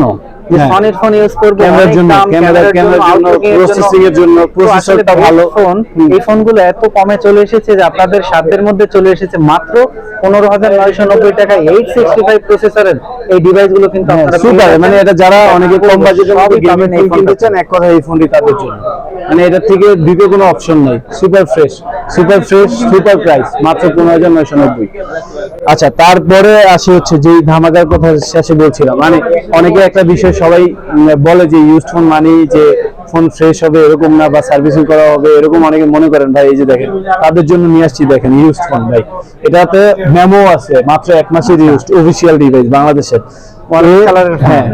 যে হ্যাঁ। সনির ফোন ইউজ করব ক্যামেরার জন্য, ক্যামেরা- ক্যামেরার জন্য, outlooking এর জন্য, best ভালো। ফোন এই ফোনগুলো এত কমে চলে এসেছে যে আপনাদের সাধ্যের মধ্যে চলে এসেছে মাত্র পনেরো হাজার নয়শো নব্বই টাকায় এইট সিক্সটি ফাইভ প্রসেসরের এই ডিভাইসগুলো কিন্তু আপনারা সুপার মানে এটা যারা অনেকে কম বাজেটের মধ্যে গেমিং এই ফোন কিনতে চান। এক কথা এই ফোনটি তাদের জন্য। মানে এটা থেকে দ্বিতীয় কোনো অপশন নাই। Super fresh super fresh super price মাত্র পনেরো হাজার নয়শো নব্বই। আচ্ছা তারপরে আসে হচ্ছে যে ধামাকার কথা শেষে বলছিলাম। মানে অনেকে একটা বিষয় সবাই বলে যে ইউজ ফোন মানে যে ফোন ফ্রেশ হবে এরকম না বা সার্ভিসিং করা হবে এরকম অনেকে মনে করেন ভাই এই যে দেখেন তাদের জন্য নিয়ে আসছি দেখেন ইউজ ফোন ভাই। এটাতে মেমো আছে মাত্র এক মাসের ইউজ অফিসিয়াল ডিভাইস বাংলাদেশের। হ্যাঁ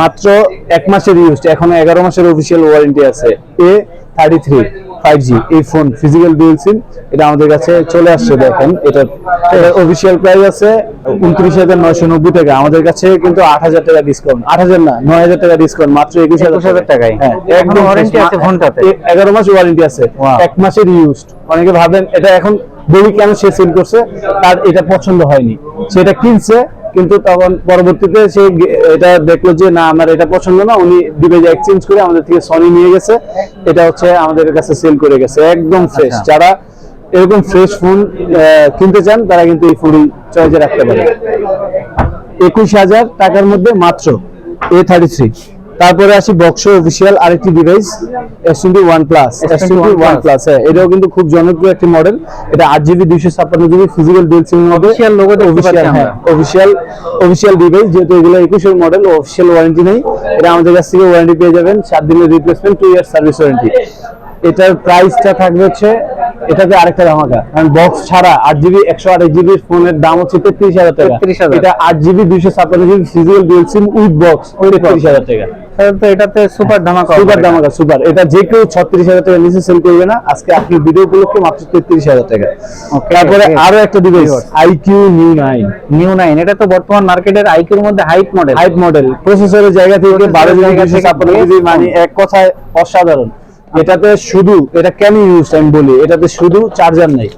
মাত্র এক মাসের ইউজ এখনও এগারো মাসের অফিসিয়াল ওয়ারেন্টি আছে A thirty three five G এই ফোন ফিজিক্যাল ডুয়েল সিম এটা আমাদের কাছে চলে আসছে দেখেন এটা অফিসিয়াল প্রাইস আছে উনত্রিশ হাজার নয়শো নব্বই টাকা। আমাদের কাছে কিন্তু আট হাজার টাকা ডিসকাউন্ট আট হাজার না নয় হাজার টাকা ডিসকাউন্ট মাত্র একুশ হাজার 21,000 টাকায়। হ্যাঁ একদম আছে ফোনটাতে? এগারো মাস ওয়ারেন্টি আছে। এক মাসের ইউজড অনেকে ভাবেন এটা এখন বলি কেন সে সেল করছে? তার এটা পছন্দ হয়নি। সেটা কিনছে কিন্তু তখন পরবর্তীতে সে এটা দেখল যে না আমার এটা পছন্দ না উনি ডিভাইস এক্সচেঞ্জ করে আমাদের থেকে সনি নিয়ে গেছে। এটা হচ্ছে আমাদের কাছে সেল করে গেছে একদম ফ্রেশ আচ্ছা। যারা এরকম ফ্রেশ ফোন কিনতে চান তারা কিন্তু এই ফোন চয়েসে রাখতে পারে একুশ হাজার টাকার মধ্যে মাত্র এ থার্টি থ্রি তারপরে আসি বক্স অফিসিয়াল আরেকটি device S twenty one plus S twenty one plus হ্যাঁ এটাও কিন্তু খুব জনপ্রিয় একটি মডেল এটা আট জিবি দুইশো ছাপ্পান্ন জিবি ফিজিক্যাল ডুয়েল সিম হবে অফিসিয়াল হ্যাঁ অফিসিয়াল অফিসিয়াল ডিভাইস যেহেতু এগুলো একুশের মডেল অফিসিয়াল ওয়ারেন্টি নেই। এটা আমাদের কাছ থেকে ওয়ারেন্টি পেয়ে যাবেন সাত দিনের replacement two year service warranty এটার প্রাইসটা থাকবে হচ্ছে এটাতে আরেকটা ধামাকা। কারণ বক্স ছাড়া আট জিবি একশো আঠাশ জিবি ফোনের দাম হচ্ছে তেত্রিশ হাজার টাকা। এটা আট জিবি দুইশো ছাপ্পান্ন GB physical dual SIM with box তেত্রিশ হাজার টাকা। তো এটাতে সুপার ধামাকা সুপার দামাকা সুপার এটা যে কেউ ছত্রিশ হাজার টাকা নিচে সেল করবে না আজকে আপনি ভিডিও উপলক্ষে মাত্র তেত্রিশ হাজার টাকা। তারপরে আরও একটা device iQOO neo nine neo nine এটা তো বর্তমান মার্কেটের আইকিউর মধ্যে হাইট মডেল হাইট মডেল প্রসেসরের জায়গা থেকে বারো জায়গা থেকে মানে এক কথায় অসাধারণ। এটাতে শুধু এটা কেন ইউজ আমি বলি এটাতে শুধু চার্জার নেই।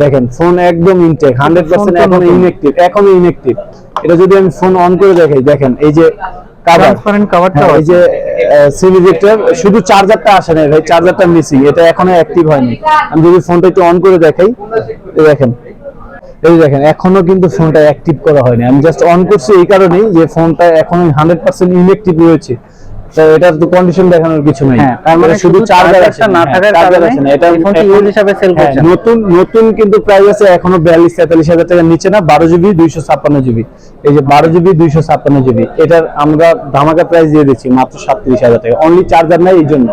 দেখেন ফোন একদম ইনটেক হান্ড্রেড পার্সেন্ট এখনও। ইনএক্টিভ এখনও ইনএক্টিভ এটা যদি আমি ফোন অন করে দেখাই দেখেন এই যে কাভার ট্রান্সপারেন্ট কভারটা হ্যাঁ, এই যে সিম শুধু চার্জারটা আসে না ভাই চার্জারটা মিসিং এটা এখনও অ্যাক্টিভ হয়নি। আমি যদি ফোনটা একটু অন করে দেখাই দেখেন এই দেখেন এখনও কিন্তু ফোনটা অ্যাক্টিভ করা হয়নি। আমি জাস্ট অন করছি এই কারণেই যে ফোনটা এখনও হান্ড্রেড পার্সেন্ট ইনএক্টিভ রয়েছে। তো এটার তো কন্ডিশন দেখানোর কিছু নাই। হ্যাঁ, তার মানে শুধু চার্জার আছে। না হ্যাঁ, থাকার আছে না। এটা ফোনটি হিসাবে sell হ্যাঁ, নতুন নতুন কিন্তু প্রাইস আছে এখনও বিয়াল্লিশ তেতাল্লিশ হাজার টাকার নিচে না বারো জিবি দুইশো ছাপ্পান্ন জিবি এই যে বারো জিবি দুইশো ছাপ্পান্ন জিবি এটার আমরা ধামাকা প্রাইস দিয়ে দিচ্ছি মাত্র সাতত্রিশ হাজার টাকা। অনলি চার্জার নাই এই জন্য।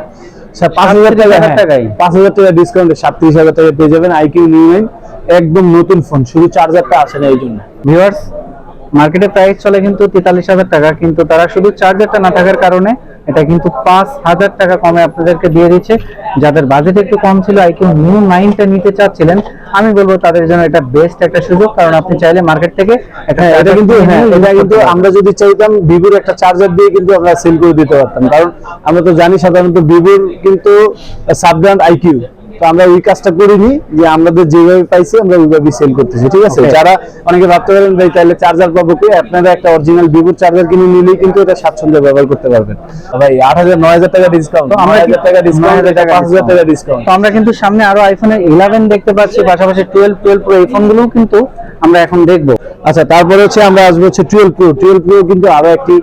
স্যার, পাঁচ হাজার টাকা 37,000 হ্যাঁ, টাকা ডিসকাউন্টে সাতত্রিশ হাজার টাকা পেয়ে যাবেন আইকিউ নিউ নাইন একদম নতুন ফোন শুধু চার্জারটা আসে না এই জন্য। ভিউয়ার্স মার্কেটে প্রাইস চলে কিন্তু তেতাল্লিশ হাজার টাকা কিন্তু তারা শুধু চার্জারটা না থাকার কারণে এটা কিন্তু পাঁচ হাজার টাকা কমে আপনাদেরকে দিয়ে দিচ্ছে। যাদের বাজেট একটু কম ছিল আইকিউ নিউ নাইনটা নিতে চাচ্ছিলেন আমি বলব তাদের জন্য এটা বেস্ট একটা সুযোগ কারণ আপনি চাইলে মার্কেট থেকে হ্যাঁ এটা কিন্তু হ্যাঁ এটা কিন্তু আমরা যদি চাইতাম ভিভোর একটা চার্জার দিয়ে কিন্তু আমরা সেল করে দিতে পারতাম। কারণ আমরা তো জানি সাধারণত ভিভোর কিন্তু সাব ব্র্যান্ড আইকিউ তো আমরা ওই কাজটা করিনি যে আমাদের যেভাবে পাইছি আমরা ওইভাবে সেল করতেছি ঠিক আছে? যারা অনেকে ভাবতে পারেন ভাই তাহলে চার্জার পাবো কি? আপনারা একটা অরিজিনাল ভিভোর চার্জার কিনে নিলেই কিন্তু এটা স্বাচ্ছন্দ্যে ব্যবহার করতে পারবেন। ভাই আট হাজার নয় হাজার টাকা ডিসকাউন্ট আমরা হাজার টাকা ডিসকাউন্ট 9,000 এটা পাঁচ হাজার টাকা ডিসকাউন্ট তো আমরা কিন্তু সামনে আরও আইফোনের ইলেভেন দেখতে পাচ্ছি পাশাপাশি টুয়েলভ টুয়েলভ প্রো এই ফোনগুলোও কিন্তু আমরা এখন দেখব। আচ্ছা তারপরে হচ্ছে আমরা আসব হচ্ছে টুয়েলভ প্রো। টুয়েলভ প্রো কিন্তু আরও একটি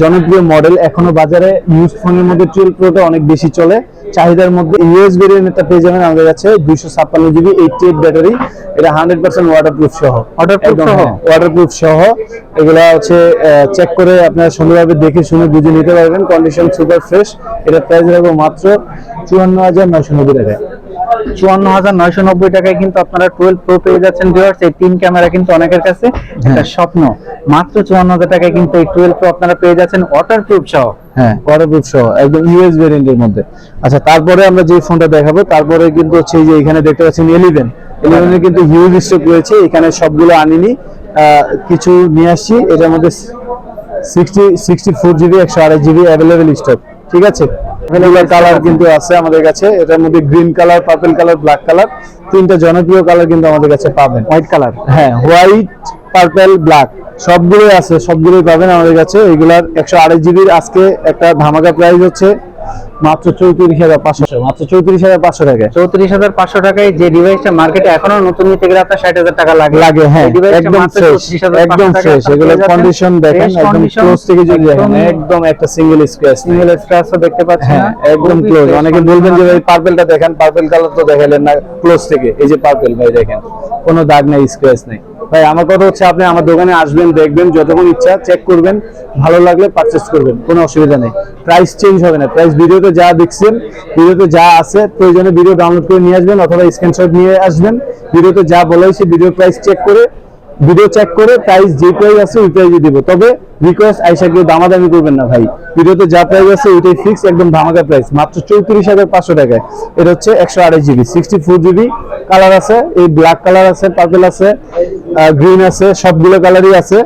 জনপ্রিয় মডেল এখনও বাজারে ইউজ ফোনের মধ্যে টুয়েলভ প্রোটা অনেক বেশি চলে। চাহিদার মধ্যে ইউএস ভেরিয়েন্টটা পেয়ে যাবেন আমাদের কাছে দুইশো ছাপ্পান্ন জিবি এইটটি এইট ব্যাটারি এটা হান্ড্রেড পার্সেন্ট ওয়াটারপ্রুফ সহ। Waterproof সহ? ওয়াটারপ্রুফ সহ। এগুলা হচ্ছে চেক করে আপনারা সুন্দরভাবে দেখে শুনে বুঝে নিতে পারবেন। কন্ডিশন সুপার ফ্রেশ এটা প্রাইস রাখব মাত্র চুয়ান্ন হাজার নয়শো নব্বই টাকায়। চুয়ান্ন হাজার নয়শো নব্বই টাকায় কিন্তু আপনারা টুয়েলভ প্রো পেয়ে যাচ্ছেন ভিউয়ার্স এই তিন ক্যামেরা কিন্তু অনেকের কাছে একটা স্বপ্ন। মাত্র চুয়ান্ন হাজার টাকায় কিন্তু এই টুয়েলভ প্রো আপনারা পেয়ে যাচ্ছেন ওয়াটার প্রুফ সহ। হ্যাঁ ওয়াটারপ্রুফ সহ একদম ইউএস ভেরিয়েন্টের মধ্যে। আচ্ছা তারপরে আমরা যে ফোনটা দেখাবো তারপরে কিন্তু হচ্ছে যে এখানে দেখতে পাচ্ছেন ইলেভেন ইলেভেনের কিন্তু হিউজ স্টক রয়েছে এখানে সবগুলো আনিনি। কিছু নিয়ে আসছি এটার মধ্যে সিক্সটি সিক্সটি ফোর জিবি একশো আড়াই জিবি অ্যাভেলেবেল স্টক ঠিক আছে? অ্যাভেলেবেল কালার কিন্তু আছে আমাদের কাছে। এটার মধ্যে green colour purple colour black colour তিনটা জনপ্রিয় কালার কিন্তু আমাদের কাছে পাবেন। হোয়াইট কালার হ্যাঁ হোয়াইট পার্পল ব্ল্যাক সবগুলোই আছে সবগুলোই পাবেন আমাদের কাছে। এগুলার একশো আড়াই জিবির আজকে একটা ধামাকা প্রাইস হচ্ছে। মাত্র চৌত্রিশ হাজার পাঁচশো মাত্র চৌত্রিশ হাজার পাঁচশো টাকা। চৌত্রিশ হাজার পাঁচশো টাকায় যে ডিভাইসটা মার্কেটে এখনও নতুন নিতে গেলে আপনার ষাট হাজার টাকা লাগে। লাগে হ্যাঁ একদম ফ্রেশ একদম ফ্রেশ এগুলো কন্ডিশন দেখেন একদম ক্লোজ থেকে যদি দেখেন একদম- একটা সিঙ্গেল স্ক্র্যাচ সিঙ্গেল স্ক্র্যাচও দেখতে পাচ্ছেন হ্যাঁ একদম ক্লোজ অনেকে বলবেন যে ভাই পার্পেলটা দেখেন পার্পেল কালার তো দেখালেন না ক্লোজ থেকে। এই যে পার্পেল ভাই দেখেন কোনো দাগ নাই স্ক্র্যাচ নেই। ভাই, আমার কথা হচ্ছে আপনি আমার দোকানে আসবেন, দেখবেন, যতক্ষণ ইচ্ছা চেক করবেন, ভালো লাগলে পারচেস করবেন, কোনো অসুবিধা নেই। প্রাইস চেঞ্জ হবে না। প্রাইস ভিডিওতে যা দেখছেন, ভিডিওতে যা আছে, প্রয়োজনে ভিডিও ডাউনলোড করে নিয়ে আসবেন অথবা স্ক্রিনশট নিয়ে আসবেন। ভিডিওতে যা বলা হয়েছে ভিডিও প্রাইস চেক করে ভিডিও চেক করে প্রাইস যে প্রাইস আছে ওই প্রাইসে দিব। তবে রিকোয়েস্ট আইসা কেউ দামাদামি করবেন না ভাই। ভিডিওতে যা প্রাইস আছে ওইটাই ফিক্স একদম ধামাকা প্রাইস মাত্র চৌত্রিশ হাজার পাঁচশো টাকায়। এটা হচ্ছে একশো আড়াই GB sixty four GB colour আছে এই ব্ল্যাক কালার আছে পার্পল আছে গ্রিন আছে সবগুলো কালারই আছে।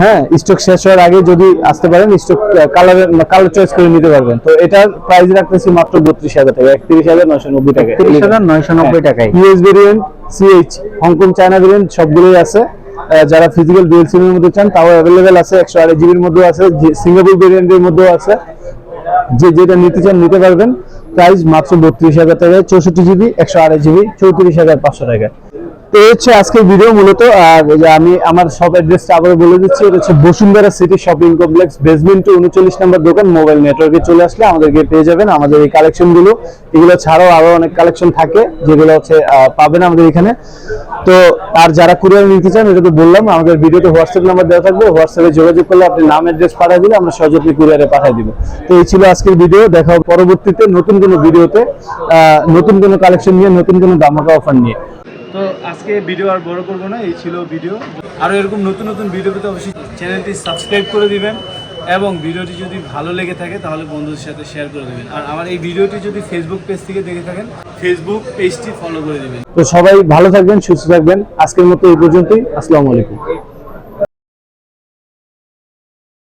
হ্যাঁ স্টক শেষ হওয়ার আগে যদি আসতে পারেন স্টক কালারের কালার চয়েস করে নিতে পারবেন। তো এটার প্রাইস রাখতেছি মাত্র বত্রিশ হাজার টাকা একত্রিশ হাজার নয়শো নব্বই টাকা তিরিশ হাজার নয়শো নব্বই টাকায়। US variant CH Hong Kong China variant সবগুলোই আছে। যারা ফিজিক্যাল ডুয়েল সিমের মধ্যে চান, তাও অ্যাভেলেবেল আছে, একশো আড়াই জিবির মধ্যেও আছে সিঙ্গাপুর ভেরিয়েন্টের মধ্যেও আছে। যে যেটা নিতে চান, নিতে পারবেন। প্রাইস মাত্র বত্রিশ হাজার টাকায়, চৌষট্টি জিবি একশো আড়াই জিবি চৌত্রিশ হাজার পাঁচশো টাকায়। তো এই হচ্ছে আজকের ভিডিও মূলত, আর আমি আমার সব অ্যাড্রেসটা আবার বলে দিচ্ছি, এটা হচ্ছে Bashundhara city shopping complex basement উনচল্লিশ নম্বর দোকান মোবাইল নেটওয়ার্কে চলে আসলে আমাদেরকে পেয়ে যাবেন আমাদের এই কালেকশনগুলো এগুলো ছাড়াও আরও অনেক কালেকশন থাকে, যেগুলো হচ্ছে পাবেন আমাদের এখানে। তো আর যারা কুরিয়ার নিতে চান, এটা তো বললাম, আমাদের ভিডিওতে হোয়াটসঅ্যাপ নাম্বার দেওয়া থাকবে হোয়াটসঅ্যাপে যোগাযোগ করলে আপনি নাম অ্যাড্রেস পাঠিয়ে দিলে আমরা সযত্নে কুরিয়ারে পাঠিয়ে দিব। তো এই ছিল আজকের ভিডিও দেখা পরবর্তীতে নতুন কোনো ভিডিওতে নতুন কোনো কালেকশন নিয়ে, নতুন কোনো দামাকা অফার নিয়ে। তো আজকে ভিডিও আর বড় করব না, এই ছিল ভিডিও। আরও এরকম নতুন নতুন ভিডিও পেতে অবশ্যই চ্যানেলটি সাবস্ক্রাইব করে দিবেন এবং ভিডিওটি যদি ভালো লেগে থাকে তাহলে বন্ধুদের সাথে শেয়ার করে দেবেন। আর আমার এই ভিডিওটি যদি ফেসবুক পেজ থেকে দেখে থাকেন ফেসবুক পেজটি ফলো করে দেবেন। তো সবাই ভালো থাকবেন, সুস্থ থাকবেন। আজকের মতো এই পর্যন্তই। আসসালামু আলাইকুম।